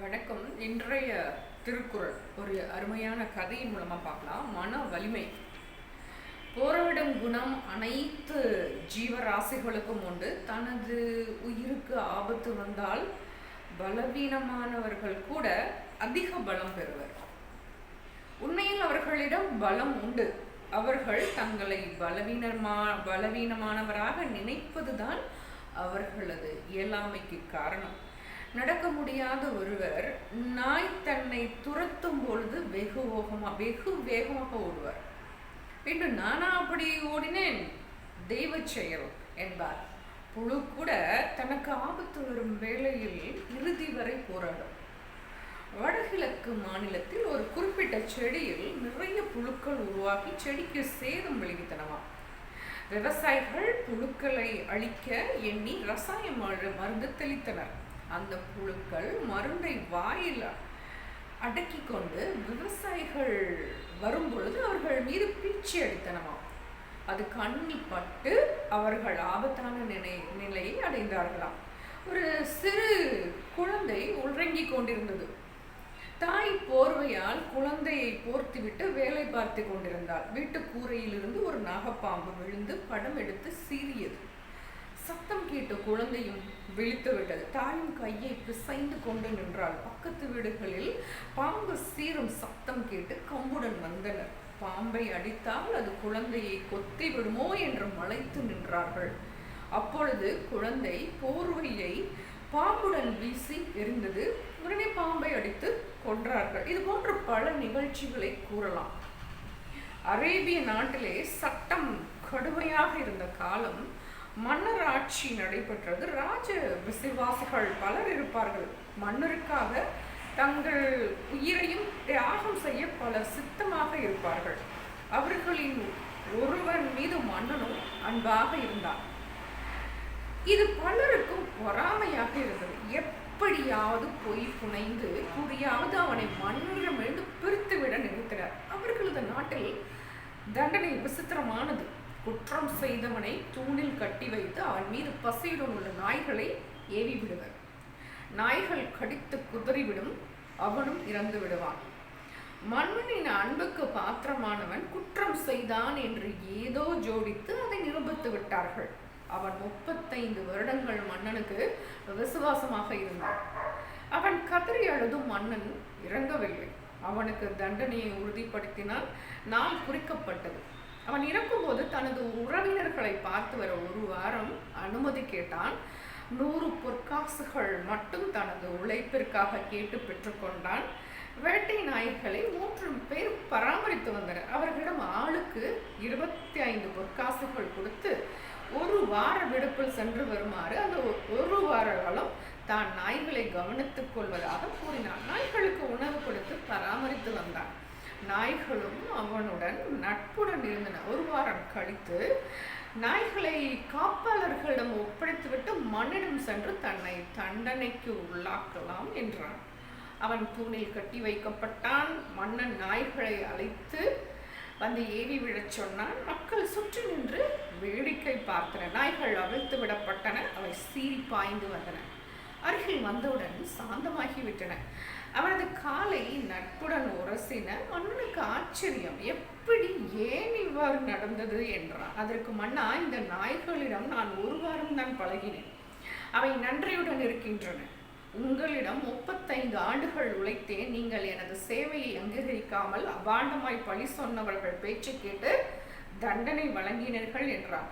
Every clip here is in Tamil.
வணக்கம். இன்றைய திருக்குறள் ஒரு அருமையான கதையின் மூலமாக பார்க்கலாம். மன வலிமை. போராடும் குணம் அனைத்து ஜீவராசிகளுக்கும் உண்டு. தனது உயிருக்கு ஆபத்து வந்தால் பலவீனமானவர்கள் கூட அதிக பலம் பெறுவர். உண்மையில் அவர்களிடம் பலம் உண்டு. அவர்கள் தங்களை பலவீனமா பலவீனமானவராக நினைப்பதுதான் அவர்களது இயலாமைக்கு காரணம். நடக்க முடியாத ஒருவர் நாய் தன்னை துரத்தும் பொழுது வெகு வேகமாக வெகு வேகமாக ஓடுவார். பின்பு நானா அப்படி ஓடினேன்? தெய்வ செயல் என்பார். புழு கூட தனக்கு ஆபத்து வரும் வேளையில் இறுதி வரை போராடும். வடகிழக்கு மாநிலத்தில் ஒரு குறிப்பிட்ட செடியில் நிறைய புழுக்கள் உருவாகி செடிக்கு சேதம் விளைவித்தனவாம் விவசாயிகள் புழுக்களை அழிக்க எண்ணி ரசாயன மருந்து தெளித்தனர். அந்த புழுக்கள் மருந்தை வாயில் அடக்கி கொண்டு விவசாயிகள் வரும்பொழுது அவர்கள் மீது பீச்சி அடித்தனமாம். அது கண்ணி பட்டு அவர்கள் ஆபத்தான நிலை நிலையை அடைந்தார்களாம். ஒரு சிறு குழந்தை உறங்கிக் கொண்டிருந்தது. தாய் போர்வையால் குழந்தையை போர்த்திவிட்டு வேலை பார்த்து கொண்டிருந்தாள். வீட்டு கூரையிலிருந்து ஒரு நாகப்பாம்பு விழுந்து படம் எடுத்து சீறியது. சத்தம் கேட்ட குழந்தையும் விழித்து விட்டது. தாயும் கையை பிசைந்து கொண்டு நின்றாள். பக்கத்து வீடுகளில் பாம்பு சீரும் சத்தம் கேட்டு கம்புடன் வந்தனர். பாம்பை அடித்தால் அது குழந்தையை கொத்தி விடுமோ என்று மலைத்து நின்றார்கள். அப்பொழுது குழந்தை போர்வையை பாம்புடன் வீசி எரிந்தது உடனே பாம்பை அடித்து கொன்றார்கள். இது போன்ற பல நிகழ்ச்சிகளை கூறலாம். அரேபிய நாட்டிலே சட்டம் கடுமையாக இருந்த காலம் மன்னர் ஆட்சி நடைபெற்றது. ராஜ விசுவாசிகள் பலர் இருப்பார்கள். மன்னருக்காக தங்கள் உயிரையும் தியாகம் செய்ய பலர் சித்தமாக இருப்பார்கள். அவர்களின் ஒருவன் மீது மன்னனும் அன்பாக இருந்தான் இது பலருக்கும் பொறாமையாக இருந்தது. எப்படியாவது பொய் புனைந்து கூறியாவது அவனை மண்ணிடமிருந்து பிரித்துவிட நினைத்தனர். அவர்களது நாட்டில் தண்டனை விசித்திரமானது. குற்றம் செய்தவனை தூணில் கட்டி வைத்து அவன் மீது பசியுடன் உள்ள நாய்களை ஏவி விடுவர். நாய்கள் கடித்து குதறிவிடும் அவனும் இறந்து விடுவான். மன்னனின் அன்புக்கு பாத்திரமானவன் குற்றம் செய்தான் என்று ஏதோ ஜோடித்து அதை நிரூபித்து விட்டார்கள். அவன் முப்பத்தைந்து வருடங்கள் மன்னனுக்கு விசுவாசமாக இருந்தான். அவன் கதறி அழுதும் மன்னன் இறங்கவில்லை. அவனுக்கு தண்டனையை உறுதிப்படுத்தினால் நாள் குறிக்கப்பட்டது. அவன் இறக்கும்போது தனது உறவினர்களை பார்த்து வர ஒரு வாரம் அனுமதி கேட்டான். நூறு பொற்காசுகள் மட்டும் தனது உழைப்பிற்காக கேட்டு பெற்றுக்கொண்டான். வேட்டை நாய்களை மூன்று பேர் பராமரித்து வந்தனர். அவர்களிடம் ஆளுக்கு இருபத்தி ஐந்து பொற்காசுகள் கொடுத்து ஒரு வார விடுப்பில் சென்று வருமாறு அந்த ஒ- ஒரு வார காலம் தான் நாய்களை கவனித்துக் கொள்வதாக கூறினான். நாய்களுக்கு உணவு கொடுத்து பராமரி நாய்களும் அவனுடன் நட்புடன் இருந்தன. ஒரு வாரம் கழித்து நாய்களை காப்பாளர்களிடம் ஒப்படைத்துவிட்டு மன்னிடம் சென்று தன்னை தண்டனைக்கு உள்ளாக்கலாம் என்றான். அவன் தூணில் கட்டி வைக்கப்பட்டான். மன்னன் நாய்களை அழைத்து வந்து ஏவி விழச் சொன்னான். மக்கள் சுற்றி நின்று வேடிக்கை பார்த்தன நாய்கள் அவிழ்த்து விடப்பட்டன. அவை சீறி பாய்ந்து வந்தன. அருகில் வந்தவுடன் சாந்தமாகிவிட்டன. அவனது காலை நட்பு உரசின மன்னனுக்கு ஆச்சரியம். எப்படி ஏன் இவ்வாறு நடந்தது? என்றான். அதற்கு மன்னா இந்த நாய்களிடம் நான் ஒரு வாரம் தான் பழகினேன். அவை நன்றியுடன் இருக்கின்றன. உங்களிடம் முப்பத்தைந்து ஆண்டுகள் உழைத்தேன். நீங்கள் எனது சேவையை அங்கீகரிக்காமல் அபாண்டமாய் பழி சொன்னவர்கள் பேச்சு கேட்டு தண்டனை வழங்கினீர்கள் என்றான்.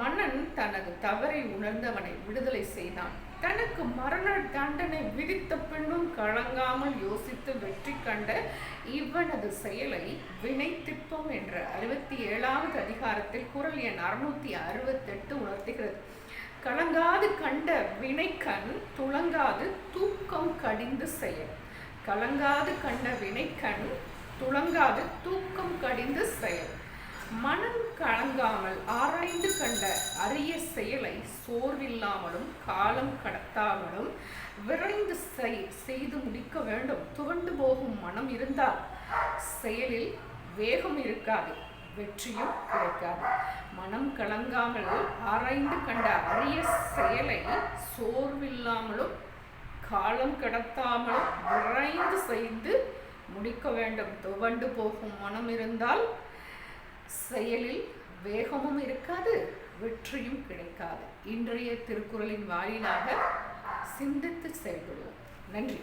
மன்னன் தனது தவறை உணர்ந்தவனை விடுதலை செய்தான். தனக்கு மரண தண்டனை விதித்த பின்னும் கலங்காமல் யோசித்து வெற்றி கண்ட இவனது செயலை வினை திப்பம் என்ற அறுபத்தி ஏழாவது அதிகாரத்தில் குரல் எண் அறுநூத்தி அறுபத்தெட்டு உணர்த்துகிறது. கலங்காது கண்ட வினைக்கண் துளங்காது தூக்கம் கடிந்து செயல். கலங்காது கண்ட வினைக்கண் துளங்காது தூக்கம் கடிந்து செயல். மனம் கலங்காமல் ஆராய்ந்து கண்ட அரிய செயலை சோர்வில்லாமலும் காலம் கடத்தாமலும் விரைந்து செய்- செய்து முடிக்க வேண்டும். துவண்டு போகும் மனம் இருந்தால் செயலில் வேகம் இருக்காது வெற்றியும் கிடைக்காது. மனம் கலங்காமல் ஆராய்ந்து கண்ட அரிய செயலை சோர்வில்லாமலும் காலம் கடத்தாமலும் விரைந்து செய்து முடிக்க வேண்டும். துவண்டு போகும் மனம் இருந்தால் செயலில் வேகமும் இருக்காது வெற்றியும் கிடைக்காது. இன்றைய திருக்குறளின் வாயிலாக சிந்தித்து செயல்படுவோம். நன்றி.